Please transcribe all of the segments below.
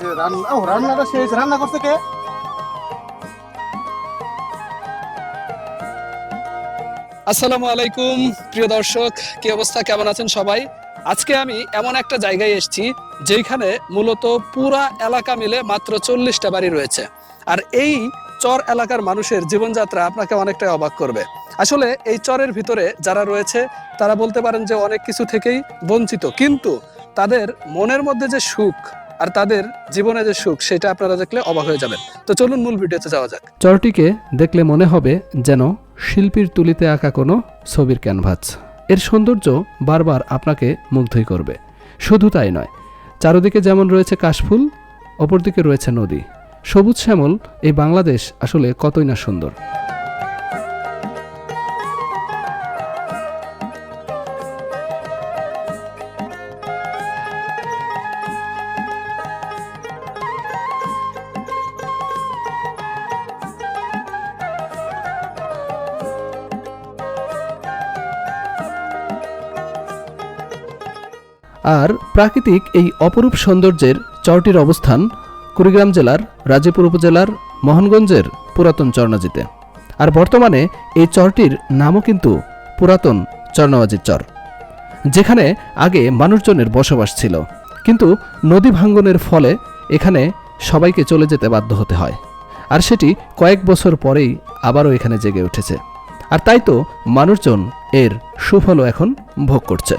যে রান্না ও, রান্নাটা শেষ। রান্না করছে কে? আসসালামু আলাইকুম, প্রিয় দর্শক। কি অবস্থা? কেমন আছেন সবাই? আজকে আমি এমন একটা জায়গায় এসেছি যেখানে মূলত পুরা এলাকা মিলে মাত্র চল্লিশটা বাড়ি রয়েছে। আর এই চর এলাকার মানুষের জীবনযাত্রা আপনাকে অনেকটাই অবাক করবে। আসলে এই চরের ভিতরে যারা রয়েছে, তারা বলতে পারেন যে অনেক কিছু থেকেই বঞ্চিত। কিন্তু তাদের মনের মধ্যে যে সুখ আর তাদের জীবনে যে সুখ, সেটা আপনারা দেখলে অবাক হয়ে যাবেন। তো চলুন মূল ভিডিওতে যাওয়া যাক। চরটিকে দেখলে মনে হবে যেন শিল্পীর তুলিতে আঁকা কোনো ছবির ক্যানভাস। এর সৌন্দর্য বারবার আপনাকে মুগ্ধই করবে। শুধু তাই নয়, চারদিকে যেমন রয়েছে কাশফুল, অপরদিকে রয়েছে নদী। সবুজ শ্যামল, এই বাংলাদেশ আসলে কতই না সুন্দর। আর প্রাকৃতিক এই অপরূপ সৌন্দর্যের চরটির অবস্থান কুড়িগ্রাম জেলার রাজীপুর উপজেলার, মোহনগঞ্জের পুরাতন চরনাজিতে আর বর্তমানে এই চরটির নামও কিন্তু পুরাতন চরনাবাজির চর, যেখানে আগে মানুষজনের বসবাস ছিল। কিন্তু নদী ভাঙ্গনের ফলে এখানে সবাইকে চলে যেতে বাধ্য হতে হয়। আর সেটি কয়েক বছর পরেই আবারও এখানে জেগে উঠেছে। আর তাই তো মানুষজন এর সুফলও এখন ভোগ করছে।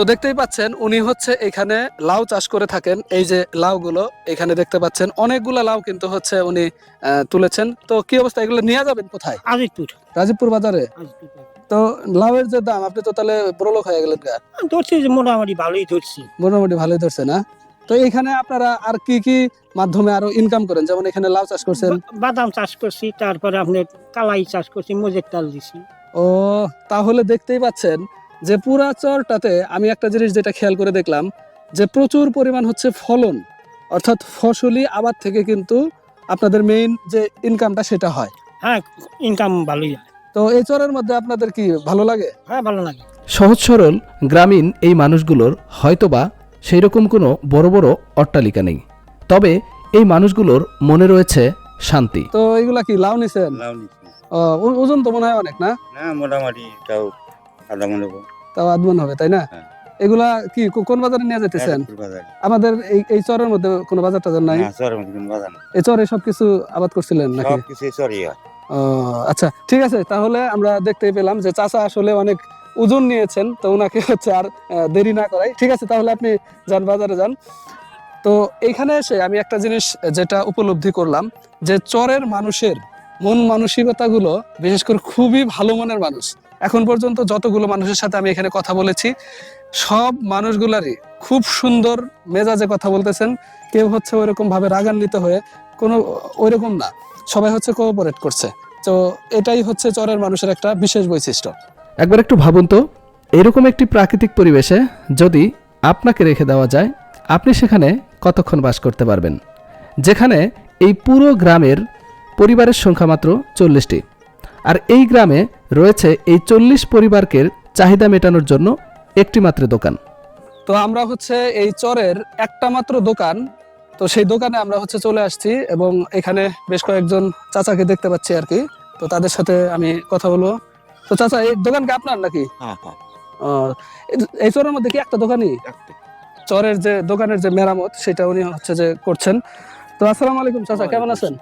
তো দেখতেই পাচ্ছেন উনি হচ্ছে এখানে লাউ চাষ করে থাকেন। এই যে লাউগুলো এখানে দেখতে পাচ্ছেন অনেকগুলো লাউ কিন্তু হচ্ছে উনি তুলেছেন। তো কি অবস্থা? এগুলো নিয়ে যাবেন কোথায়? আজিজপুর রাজীবপুর বাজারে? তো লাউয়ের যে দাম আপনি তো তাহলে প্রলোক হয়ে গেলেন গা। ধরছি যে মোটামুটি ভালোই ধরছি। মোটামুটি ভালোই ধরছে না? তো এখানে আপনারা আর কি কি মাধ্যমে আরও ইনকাম করেন? যেমন এখানে লাউ চাষ করছেন। বাদাম চাষ করছি তারপরে আপনি কালাই চাষ করছি মজের তাল দিছি। ও তাহলে দেখতেই পাচ্ছেন যে পুরা চরটাতে আমি একটা জিনিস যেটা খেয়াল করে দেখলাম যে প্রচুর পরিমাণ হচ্ছে ফলন অর্থাৎ ফসলি আবাদ থেকে কিন্তু আপনাদের মেইন যে ইনকামটা সেটা হয়। হ্যাঁ ইনকাম ভালোই হয়। তো এই চরের মধ্যে আপনাদের কি ভালো লাগে? হ্যাঁ ভালো লাগে। সহজ সরল গ্রামীণ এই মানুষগুলোর হয়তোবা সেই রকম কোনো বড় বড় অট্টালিকা নেই। তবে এই মানুষগুলোর মনে রয়েছে শান্তি। তো এইগুলা কি লাউ নিছেন? ওজন তো মনে হয় অনেক না? না মোটামুটি তাও আধা মনে তাও হবে তাই না? হ্যাঁ। এগুলা কি কোন বাজারে নিয়ে যেতেছেন আমাদের এই এই চরের মধ্যে কোনো বাজার টাজার নাই। এই চরে সবকিছু আবাদ করছিলেন নাকি? চরই আচ্ছা ঠিক আছে তাহলে আমরা দেখতেই পেলাম যে চাচা আসলে অনেক ওজন নিয়েছেন তো ওনাকে হচ্ছে আর দেরি না করাই। ঠিক আছে তাহলে আপনি যান বাজারে যান। তো এইখানে এসে আমি একটা জিনিস যেটা উপলব্ধি করলাম যে চরের মানুষের মন মানসিকতাগুলো বিশেষ করে খুবই ভালো মনের মানুষ। এখন পর্যন্ত যতগুলো মানুষের সাথে আমি এখানে কথা বলেছি, সব মানুষগুলারই খুব সুন্দর মেজাজে কথা বলতেছেন। কেউ হচ্ছে ওইরকম ভাবে রাগান্বিত হয়ে কোনো ওইরকম না, সবাই হচ্ছে কোঅপারেট করছে। তো এটাই হচ্ছে চরের মানুষের একটা বিশেষ বৈশিষ্ট্য। একবার একটু ভাবুন তো, এরকম একটি প্রাকৃতিক পরিবেশে যদি আপনাকে রেখে দেওয়া যায়, আপনি সেখানে কতক্ষণ বাস করতে পারবেন? যেখানে এই পুরো গ্রামের পরিবারের সংখ্যা মাত্র চল্লিশটি। আর এই গ্রামে রয়েছে এই চল্লিশ পরিবারকে চাহিদা মেটানোর জন্য একটি মাত্র দোকান। তো আমরা হচ্ছে এই চরের একটা মাত্র দোকান। তো সেই দোকানে আমরা হচ্ছে চলে আসছি এবং এখানে বেশ কয়েকজন চাচাকে দেখতে পাচ্ছি আর কি। তো তাদের সাথে আমি কথা বলব। তো চাচা এই দোকান কি আপনার নাকি? হ্যাঁ, হ্যাঁ, এই- এই চরের মধ্যে কি একটা দোকানই? চরের যে দোকানের যে মেরামত সেটা উনি হচ্ছে যে করছেন। তো আসসালামু আলাইকুম চাচা কেমন আছেন?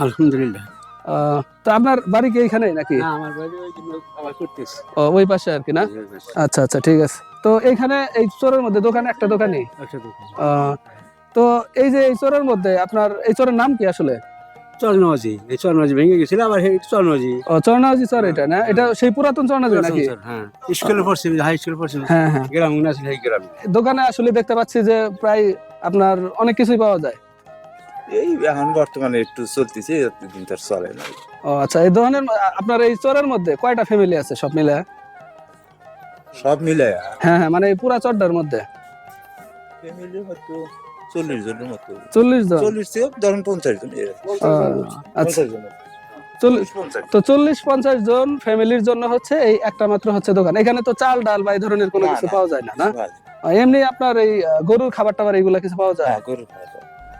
আলহামদুলিল্লাহ। তো আপনার বাড়ি কি এখানেই নাকি? ওই পাশে আর কি না? আচ্ছা আচ্ছা ঠিক আছে। তো এইখানে এই চরের মধ্যে দোকানে একটা দোকান? তো এই যে এই চরের মধ্যে আপনার এই চরের নাম কি আসলে? চরনজি এই চরনজি ভেঙে গেছিল আবার চরনজি ও চরনাজি চর এটা না? এটা সেই পুরাতন চরনাজি নাকি? হ্যাঁ। স্কুলে পড়ছি হাই স্কুলে পড়ছি। হ্যাঁ হ্যাঁ। গ্রাম আছে সেই গ্রামে। দোকানে আসলে দেখতে পাচ্ছি যে প্রায় আপনার অনেক কিছুই পাওয়া যায়। এই এখন বর্তমানে একটু চলতেছে দিন তার চলে না ও আচ্ছা এই আপনার এই চরের মধ্যে কয়টা ফ্যামিলি আছে সব মিলে? সব মিলে? হ্যাঁ হ্যাঁ মানে এই পুরা চরটার মধ্যে? ফ্যামিলি হয়তো চল্লিশ জনের মতো। চল্লিশ জন? চল্লিশ থেকে ধরেন পঞ্চাশ জন আচ্ছা। তো চল্লিশ পঞ্চাশ ফ্যামিলির জন্য হচ্ছে এই একটা মাত্র হচ্ছে দোকান। এখানে তো চাল ডাল বা এই ধরনের কোনো কিছু পাওয়া যায় না না? এমনি আপনার এই গরুর খাবার টাবার এইগুলা কিছু পাওয়া যায়? হ্যাঁ।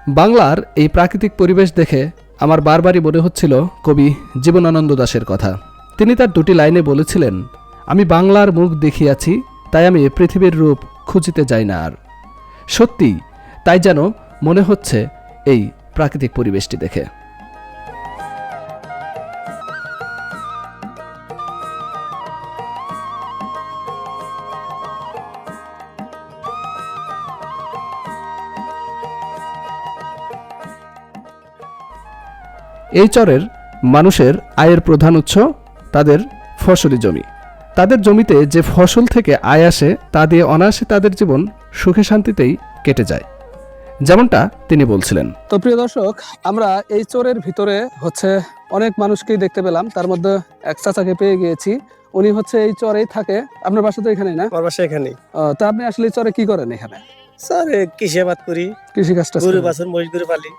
বাংলার এই প্রাকৃতিক পরিবেশ দেখে আমার বারবারই মনে হচ্ছিল কবি জীবনানন্দ দাশের কথা। তিনি তার দুটি লাইনে বলেছিলেন, আমি বাংলার মুখ দেখিয়াছি, তাই আমি পৃথিবীর রূপ খুঁজিতে যাই না আর। সত্যি তাই যেন মনে হচ্ছে এই প্রাকৃতিক পরিবেশটি দেখে। এই চরের মানুষের আয়ের প্রধান উৎস তাদের ফসলি জমি। তাদের জমিতে যে ফসল থেকে আয় আসে তা দিয়ে অনায়াসে তাদের জীবন সুখে শান্তিতেই কেটে যায়। যেমনটা তিনি বলছিলেন। তো প্রিয় দর্শক আমরা এই চোরের ভিতরে হচ্ছে অনেক মানুষকেই দেখতে পেলাম। তার মধ্যে এক চাচাকে পেয়ে গিয়েছি। উনি হচ্ছে এই চরেই থাকে। আপনার বাসা তো এখানে না? আমার বাসা এখানেই। আহ, তো আপনি আসলে এই চরে কি করেন এখানে? স্যার এ কৃষি আবাদ করি। কৃষি কাজটা গরু বাছুর মহিষ গরু পালি।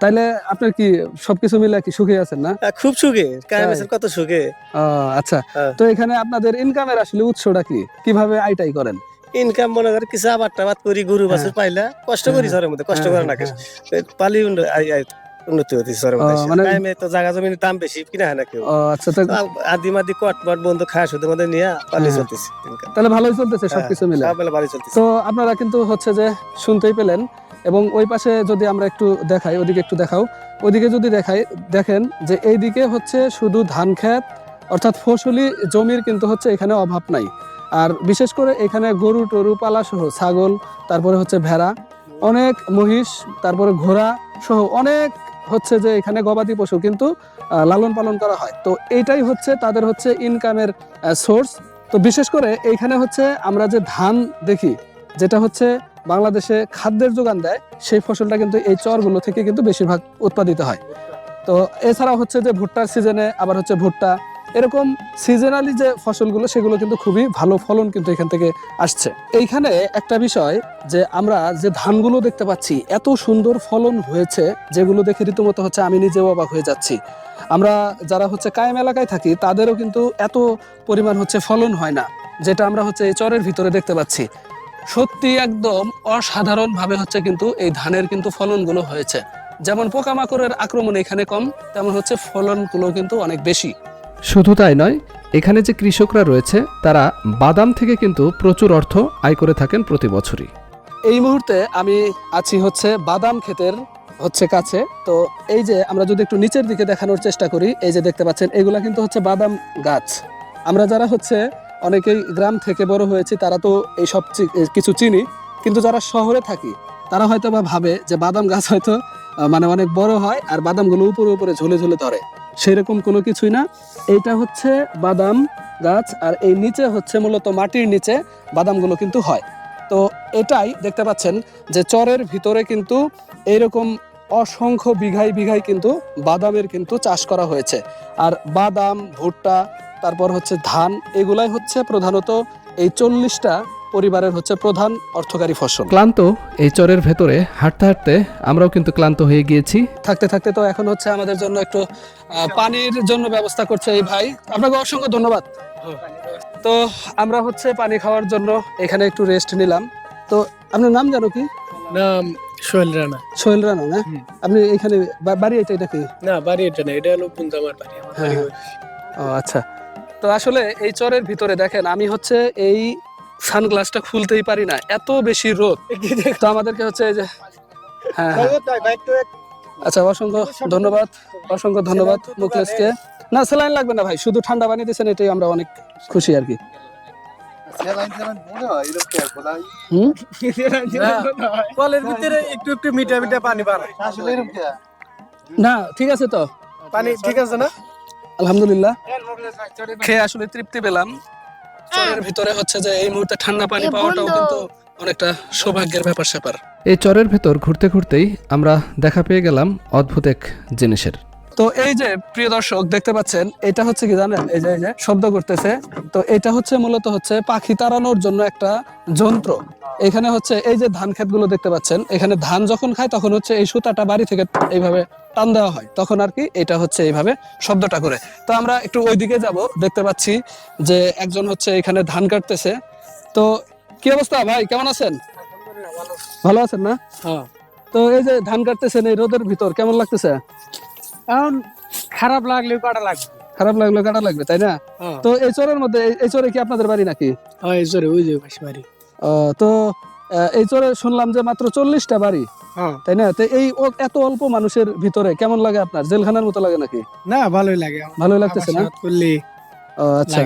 তাইলে আপনার কি সবকিছু মিলে কি সুখী আছেন না? খুব সুখে। কায়ামেসের কত সুখে। আহ, আচ্ছা। হ্যাঁ। তো এখানে আপনাদের ইনকামের আসলে উৎসটা কি? কীভাবে আইটাই করেন? ইনকাম মনে করে কিছু আবার টাবাদ করি গরু বাছুর পাইলা কষ্ট করি হ্যাঁ। মধ্যে কষ্ট হ্যাঁ, করে না হ্যাঁ, পালি উন্নতি হতে স্যারের মধ্যে ও, এসে। মানে- তো জায়গা জমির দাম বেশি কিনা হয় না কেউ আচ্ছা তো আদি মাদি কট মট বন্ধু খায় শুধু মধ্যে নিয়ে পালি হ্যাঁ। চলতেছি। তাহলে ভালোই চলতেছে হ্যাঁ, সবকিছু মিলে মিলে চলতেছে তো আপনারা কিন্তু হচ্ছে যে শুনতেই পেলেন এবং ওই পাশে যদি আমরা একটু দেখাই ওদিকে একটু দেখাও ওদিকে যদি দেখাই দেখেন যে এইদিকে হচ্ছে শুধু ধান ক্ষেত অর্থাৎ ফসলি জমির কিন্তু হচ্ছে এখানে অভাব নাই আর বিশেষ করে এখানে গরু টরু পালা সহ ছাগল তারপরে হচ্ছে ভেড়া অনেক মহিষ তারপরে ঘোড়া সহ অনেক হচ্ছে যে এখানে গবাদি পশু কিন্তু লালন পালন করা হয়। তো এইটাই হচ্ছে তাদের হচ্ছে ইনকামের সোর্স তো বিশেষ করে এইখানে হচ্ছে আমরা যে ধান দেখি, যেটা হচ্ছে বাংলাদেশে খাদ্যের যোগান দেয়, সেই ফসলটা কিন্তু এই চরগুলো থেকে কিন্তু বেশিরভাগ উৎপাদিত হয়। তো এছাড়া হচ্ছে যে ভুট্টার সিজনে আবার হচ্ছে ভুট্টা এরকম সিজনালি যে ফসলগুলো, সেগুলো কিন্তু খুবই ভালো ফলন কিন্তু এখান থেকে আসছে। এইখানে একটা বিষয় যে আমরা যে ধানগুলো দেখতে পাচ্ছি, এত সুন্দর ফলন হয়েছে, যেগুলো দেখে রীতিমতো হচ্ছে আমি নিজেও অবাক হয়ে যাচ্ছি। আমরা যারা হচ্ছে কায়েম এলাকায় থাকি, তাদেরও কিন্তু এত পরিমাণ হচ্ছে ফলন হয় না, যেটা আমরা হচ্ছে এই চরের ভিতরে দেখতে পাচ্ছি। সত্যি একদম অসাধারণ ভাবে হচ্ছে কিন্তু এই ধানের কিন্তু ফলনগুলো হয়েছে। যেমন পোকামাকড়ের আক্রমণ এখানে কম, তেমন হচ্ছে ফলনগুলো কিন্তু অনেক বেশি। শুধু তাই নয়, এখানে যে কৃষকরা রয়েছে, তারা বাদাম থেকে কিন্তু প্রচুর অর্থ আয় করে থাকেন প্রতি বছরই। এই মুহূর্তে আমি আছি হচ্ছে বাদাম ক্ষেতের হচ্ছে কাছে। তো এই যে আমরা যদি একটু নিচের দিকে দেখানোর চেষ্টা করি, এই যে দেখতে পাচ্ছেন, এগুলা কিন্তু হচ্ছে বাদাম গাছ। আমরা যারা হচ্ছে অনেকেই গ্রাম থেকে বড় হয়েছি, তারা তো এই সব কিছু চিনি। কিন্তু যারা শহরে থাকি, তারা হয়তো বা ভাবে যে বাদাম গাছ হয়তো মানে অনেক বড় হয় আর বাদামগুলো উপরে উপরে ঝুলে ঝুলে ধরে। সেরকম কোনো কিছুই না। এইটা হচ্ছে বাদাম গাছ আর এই নিচে হচ্ছে মূলত মাটির নিচে বাদামগুলো কিন্তু হয়। তো এটাই দেখতে পাচ্ছেন যে চরের ভিতরে কিন্তু এইরকম অসংখ্য বিঘাই বিঘাই কিন্তু বাদামের কিন্তু চাষ করা হয়েছে। আর বাদাম, ভুট্টা, তারপর হচ্ছে ধান, এগুলাই হচ্ছে প্রধানত এই চল্লিশটা পরিবারের হচ্ছে প্রধান অর্থকারী ফসল। ক্লান্ত এই চরের ভেতরে হাঁটতে হাঁটতে আমরাও কিন্তু ক্লান্ত হয়ে গিয়েছি। থাকতে থাকতে তো এখন হচ্ছে আমাদের জন্য একটু পানির জন্য ব্যবস্থা করছে এই ভাই। আপনাকে অসংখ্য ধন্যবাদ। তো আমরা হচ্ছে পানি খাওয়ার জন্য এখানে একটু রেস্ট নিলাম। তো আপনার নাম জানো কি? নাম সোহেল রানা। সোহেল রানা না? আপনি এখানে বাড়ি এটাই নাকি না বাড়ি এটা না এটা হলো পুঞ্জামার বাড়ি হ্যাঁ। ও আচ্ছা। তো আসলে এই চরের ভিতরে দেখেন আমি হচ্ছে এই সানগ্লাসটা খুলতেই পারি না এত বেশি রোদ। তো আমাদেরকে হচ্ছে এই যে হ্যাঁ হ্যাঁ। আচ্ছা অসংখ্য ধন্যবাদ অসংখ্য ধন্যবাদ মুখলেশকে না স্যালাইন লাগবে না ভাই শুধু ঠান্ডা পানি দিয়েছেন এটাই আমরা অনেক খুশি আর কি। হয় হয়? কলের ভিতরে একটু একটু মিঠা মিঠা পানি বাড়ায়? না ঠিক আছে তো। পানি ঠিক আছে না? আলহামদুলিল্লাহ। খেয়ে আসলে তৃপ্তি পেলাম। চরের ভিতরে হচ্ছে যে এই মুহূর্তে ঠান্ডা পানি পাওয়াটাও কিন্তু অনেকটা সৌভাগ্যের ব্যাপার স্যাপার। এই চরের ভেতর ঘুরতে ঘুরতেই আমরা দেখা পেয়ে গেলাম অদ্ভুত এক জিনিসের। তো এই যে প্রিয় দর্শক দেখতে পাচ্ছেন এটা হচ্ছে কি জানেন? এই যে এই যে শব্দ করতেছে। তো এটা হচ্ছে মূলত হচ্ছে পাখি তাড়ানোর জন্য একটা যন্ত্র। এখানে হচ্ছে এই যে ধান ক্ষেতগুলো দেখতে পাচ্ছেন এখানে ধান যখন খায় তখন হচ্ছে এই সুতাটা বাড়ি থেকে এইভাবে টান দেওয়া হয়। তখন আর কি এটা হচ্ছে এইভাবে শব্দটা করে। তো আমরা একটু ওইদিকে যাব দেখতে পাচ্ছি যে একজন হচ্ছে এখানে ধান কাটতেছে। তো কি অবস্থা ভাই? কেমন আছেন? ভালো আছেন না? হ্যাঁ। তো এই যে ধান কাটতেছেন এই রোদের ভিতর কেমন লাগতেছে? এখন খারাপ লাগলেও কাটা লাগবে। খারাপ লাগল কাটা লাগবে তাই না? হ্যাঁ। তো এই চরের মধ্যে এই- এই চরে কি আপনাদের বাড়ি নাকি? হয় জোরে ওই যে বাড়ি। তো এই চরে শুনলাম যে মাত্র চল্লিশটা বাড়ি হ্যাঁ। তাই না? তো এই এত অল্প মানুষের ভিতরে কেমন লাগে আপনার? জেলখানার মতো লাগে নাকি? না ভালোই লাগে ভালোই লাগতেছে না? করলে আচ্ছা।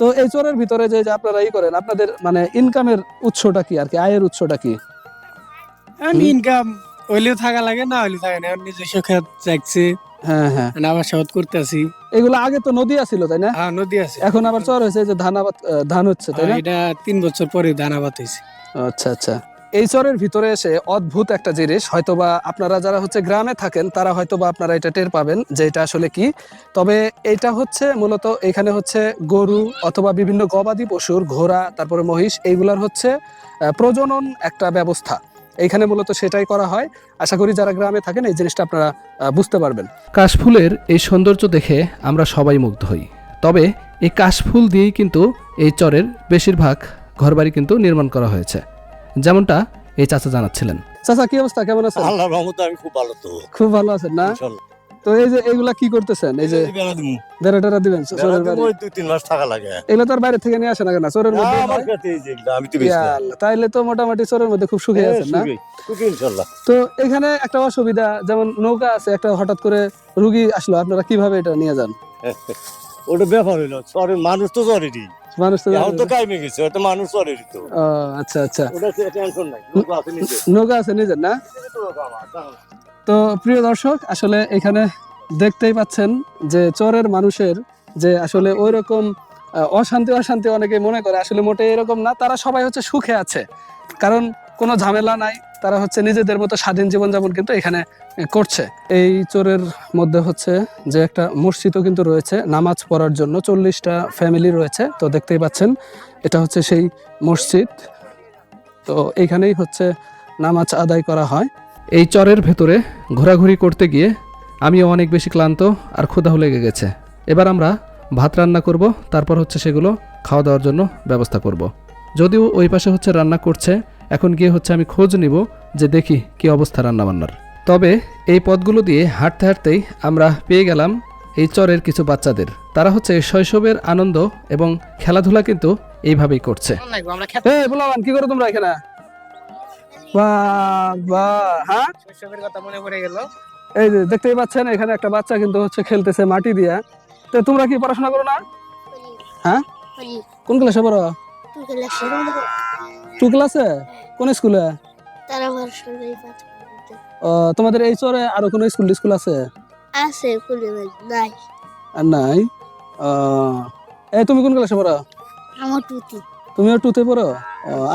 তো এই চরের ভিতরে যে আপনারা ই করেন আপনাদের মানে ইনকামের উৎসটা কি আর কি? আয়ের উৎসটা কি? ইনকাম হইলেও থাকা লাগে না হইলেও থাকে না। নিজস্ব খেত যাচ্ছে হ্যাঁ হ্যাঁ। আবার সাবাদ করতেছি। এগুলো আগে তো নদী আছিল তাই না? হ্যাঁ নদী আছে। এখন আবার চর হয়েছে যে ধান আবাদ ধান হচ্ছে তাই না? হ্যাঁ, এটা তিন বছর পরে ধান আবাদ হয়েছে। আচ্ছা আচ্ছা। এই চরের ভিতরে এসে অদ্ভুত একটা জিনিস হয়তোবা আপনারা যারা হচ্ছে গ্রামে থাকেন তারা হয়তোবা আপনারা এটা টের পাবেন যে এটা আসলে কি। তবে এটা হচ্ছে মূলত এখানে হচ্ছে গরু অথবা বিভিন্ন গবাদি পশুর ঘোড়া তারপরে মহিষ এইগুলার হচ্ছে প্রজনন একটা ব্যবস্থা। এইখানে মূলত সেটাই করা হয়। আশা করি যারা গ্রামে থাকেন এই জিনিসটা আপনারা বুঝতে পারবেন। কাশফুলের এই সৌন্দর্য দেখে আমরা সবাই মুগ্ধ হই। তবে এই কাশফুল দিয়েই কিন্তু এই চরের বেশিরভাগ ঘরবাড়ি কিন্তু নির্মাণ করা হয়েছে। যেমনটা এই চাচা জানাচ্ছিলেন। চাচা কি অবস্থা? কেমন আছে আল্লাহ রহমতে আমি খুব ভালো তো। খুব ভালো আছেন না। তো এই যে এইগুলা কি করতেছেন? এই যে বেড়া। টেরা দিবেন চোরের বাড়ি দুই তিন মাস থাকা লাগে। এগুলো তো আর বাইরে থেকে নিয়ে আসে না কেন? চোরের মধ্যে হয়। আমি তো তাইলে তো মোটামুটি চোরের মধ্যে খুব সুখে আছেন না? তো এখানে একটা অসুবিধা যেমন নৌকা আছে একটা হঠাৎ করে রুগী আসলো আপনারা কীভাবে এটা নিয়ে যান? ওটা ব্যাপার হইল শহরের মানুষ তো জ্বরেরই মানুষ তো এখন তো কাইমে গেছে ওটা মানুষ জ্বরেরই তো। ও, আচ্ছা আচ্ছা। ওটা টেনশন নাই লোক আছে নিজে নৌকা আছে নিজের না। তো প্রিয় দর্শক, আসলে এখানে দেখতেই পাচ্ছেন যে চরের মানুষের যে আসলে ওই রকম অশান্তি অশান্তি অনেকে মনে করে, আসলে মোটে এরকম না, তারা সবাই হচ্ছে সুখে আছে। কারণ কোনো ঝামেলা নাই, তারা হচ্ছে নিজেদের মতো স্বাধীন জীবনযাপন কিন্তু এখানে করছে। এই চোরের মধ্যে হচ্ছে যে একটা মসজিদও কিন্তু রয়েছে, নামাজ পড়ার জন্য চল্লিশটা ফ্যামিলি রয়েছে। তো দেখতেই পাচ্ছেন, এটা হচ্ছে সেই মসজিদ। তো এইখানেই হচ্ছে নামাজ আদায় করা হয়। এই চরের ভেতরে ঘোরাঘুরি করতে গিয়ে আমিও অনেক বেশি ক্লান্ত আর ক্ষুধাও লেগে গেছে। এবার আমরা ভাত রান্না করব তারপর হচ্ছে সেগুলো খাওয়া দাওয়ার জন্য ব্যবস্থা করব। যদিও ওই পাশে হচ্ছে রান্না করছে এখন গিয়ে হচ্ছে আমি খোঁজ নিব যে দেখি কি অবস্থা রান্নাবান্নার। তবে এই পথগুলো দিয়ে হাঁটতে হাঁটতেই আমরা পেয়ে গেলাম এই চরের কিছু বাচ্চাদের। তারা হচ্ছে শৈশবের আনন্দ এবং খেলাধুলা কিন্তু এইভাবেই করছে। কি করো তোমরা এখানে? হ্যাঁ? শৈশবের কথা মনে পড়ে গেল। এই যে দেখতেই পাচ্ছেন এখানে একটা বাচ্চা কিন্তু হচ্ছে খেলতেছে মাটি দিয়া। তো তোমরা কি পড়াশোনা করো না? হ্যাঁ? কোন ক্লাসে পড়ো? টু ক্লাসে। কোন স্কুলে? ও, তোমাদের এই চরে আরও কোনো স্কুল স্কুল আছে? আছে নাই। আর নাই? এই তুমি কোন ক্লাসে পড়ো? আমার টুতি। তুমিও টুতে পড়ো?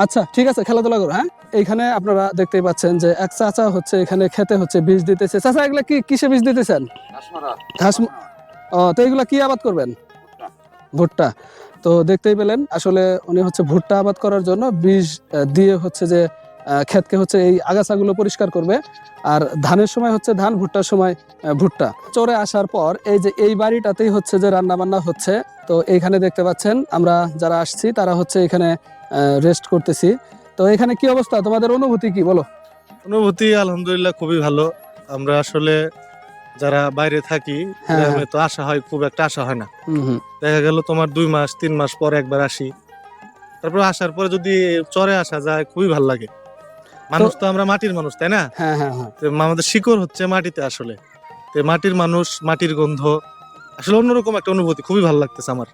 আচ্ছা ঠিক আছে খেলাধুলা করো হ্যাঁ? এইখানে আপনারা দেখতেই পাচ্ছেন যে এক চাচা হচ্ছে এখানে খেতে হচ্ছে বীজ দিতেছে। চাচা এগুলা কি কিসে বীজ দিতেছেন? ঘাস ও তো এগুলা কি আবাদ করবেন? ভুট্টা। তো দেখতেই পেলেন আসলে উনি হচ্ছে ভুট্টা আবাদ করার জন্য বীজ দিয়ে হচ্ছে যে ক্ষেতকে হচ্ছে এই আগাছাগুলো পরিষ্কার করবে। আর ধানের সময় হচ্ছে ধান ভুট্টার সময় ভুট্টা। চরে আসার পর এই যে এই বাড়িটাতেই হচ্ছে যে রান্না বান্না হচ্ছে। তো এইখানে দেখতে পাচ্ছেন আমরা যারা আসছি তারা হচ্ছে এখানে রেস্ট করতেছি। তো এখানে কি অবস্থা? তোমাদের অনুভূতি কি? বলো। অনুভূতি আলহামদুলিল্লাহ খুবই ভালো। আমরা আসলে যারা বাইরে থাকি হ্যাঁ, গ্রামে তো আসা হয় খুব একটা আসা হয় না। দেখা গেল তোমার দুই মাস তিন মাস পর একবার আসি। তারপর আসার পরে যদি চরে আসা যায় খুবই ভালো লাগে। মানুষ তো আমরা মাটির মানুষ তাই না? হ্যাঁ হ্যাঁ হ্যাঁ। আমাদের শিকড় হচ্ছে মাটিতে আসলে। তো মাটির মানুষ মাটির গন্ধ আসলে অন্যরকম একটা অনুভূতি খুবই ভালো লাগতেছে আমার।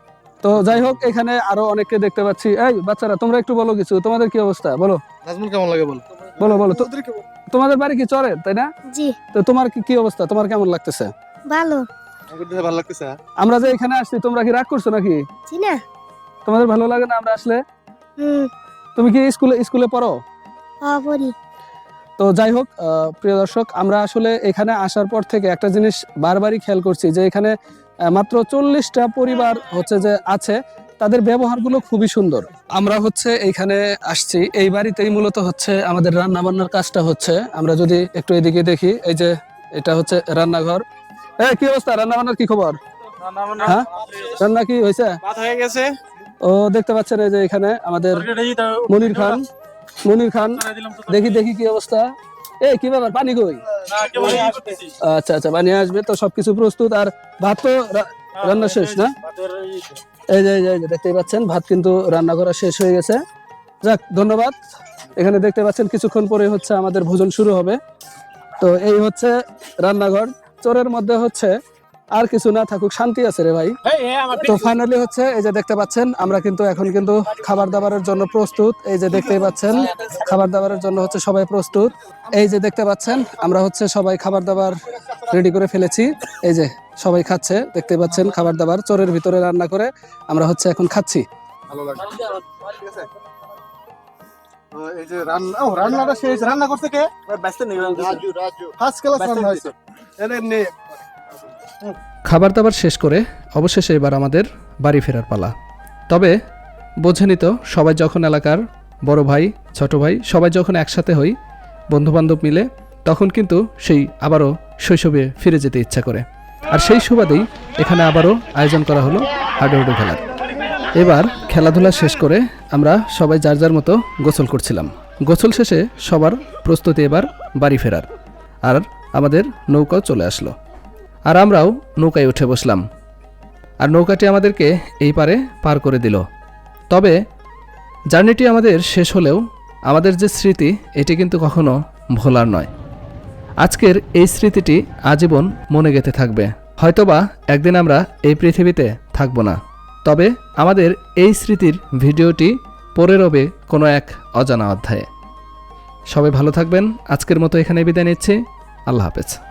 তো যাই হোক এখানে আরও অনেককে দেখতে পাচ্ছি। এই বাচ্চারা তোমরা একটু বলো কিছু তোমাদের কি অবস্থা? বলো। নাজমুল কেমন লাগে বল? বলো বলো। তোমাদের বাড়ি কি চরে তাই না? জি। তো তোমার কি কি অবস্থা? তোমার কেমন লাগতেছে? ভালো। ভালো লাগতেছে আমরা যে এখানে আসছি তোমরা কি রাগ করছ নাকি? জি না। তোমাদের ভালো লাগে না আমরা আসলে? তুমি কি স্কুলে স্কুলে পড়ো? তো যাই হোক প্রিয় দর্শক আমরা আসলে এখানে আসার পর থেকে একটা জিনিস বারবারই খেয়াল করছি যে এখানে মাত্র চল্লিশটা পরিবার হচ্ছে যে আছে তাদের ব্যবহারগুলো খুবই সুন্দর। আমরা হচ্ছে এখানে আসছি এই বাড়িতেই মূলত হচ্ছে আমাদের রান্না বান্নার কাজটা হচ্ছে। আমরা যদি একটু এদিকে দেখি এই যে এটা হচ্ছে রান্নাঘর। হ্যাঁ কি অবস্থা? রান্না বান্নার কি খবর? হ্যাঁ? রান্না কি হয়েছে? ভাত হয়ে গেছে। ও দেখতে পাচ্ছেন এই যে এখানে আমাদের মনির খান। মনির খান দেখি দেখি কি অবস্থা। এই কি ব্যাপার পানি কই? আচ্ছা আচ্ছা পানি আসবে তো সবকিছু প্রস্তুত। আর ভাত তো রা- রান্না শেষ না? এই যে, এই যে দেখতেই পাচ্ছেন ভাত কিন্তু রান্না করা শেষ হয়ে গেছে। যাক ধন্যবাদ। এখানে দেখতে পাচ্ছেন কিছুক্ষণ পরে হচ্ছে আমাদের ভোজন শুরু হবে। তো এই হচ্ছে রান্নাঘর। চোরের মধ্যে হচ্ছে আর কিছু না থাকুক শান্তি আছে রে ভাই। তো ফাইনালি হচ্ছে এই যে দেখতে পাচ্ছেন আমরা কিন্তু এখন কিন্তু খাবার দাবারের জন্য প্রস্তুত। এই যে দেখতেই পাচ্ছেন খাবার দাবারের জন্য হচ্ছে সবাই প্রস্তুত। এই যে দেখতে পাচ্ছেন আমরা হচ্ছে সবাই খাবার দাবার রেডি করে ফেলেছি। এই যে সবাই খাচ্ছে দেখতে পাচ্ছেন খাবার দাবার চোরের ভিতরে রান্না করে আমরা হচ্ছে এখন খাচ্ছি। ভালো লাগে ঠিক আছে। তো এই যে রান্না ও রান্নাটা শেষ। রান্না করছে কে? রাজু রাজু। ফার্স্ট ক্লাস রান্না হয়েছে। খাবার দাবার শেষ করে অবশেষে এবার আমাদের বাড়ি ফেরার পালা। তবে বোঝেনি তো, সবাই যখন এলাকার বড় ভাই, ছোট ভাই, সবাই যখন একসাথে হই, বন্ধুবান্ধব মিলে, তখন কিন্তু সেই আবারও শৈশবে ফিরে যেতে ইচ্ছা করে। আর সেই সুবাদেই এখানে আবারও আয়োজন করা হলো হাডুডু খেলার। এবার খেলাধুলা শেষ করে আমরা সবাই যার যার মতো গোসল করছিলাম। গোসল শেষে সবার প্রস্তুতি এবার বাড়ি ফেরার। আর আমাদের নৌকাও চলে আসলো। আর আমরাও নৌকায় উঠে বসলাম। আর নৌকাটি আমাদেরকে এই পারে পার করে দিল। তবে জার্নিটি আমাদের শেষ হলেও আমাদের যে স্মৃতি, এটি কিন্তু কখনো ভোলার নয়। আজকের এই স্মৃতিটি আজীবন মনে গেঁথে থাকবে। হয়তোবা একদিন আমরা এই পৃথিবীতে থাকব না। তবে আমাদের এই স্মৃতির ভিডিওটি পড়ে রবে কোনো এক অজানা অধ্যায়ে। সবাই ভালো থাকবেন। আজকের মতো এখানে বিদায় নিচ্ছি। আল্লাহ হাফেজ।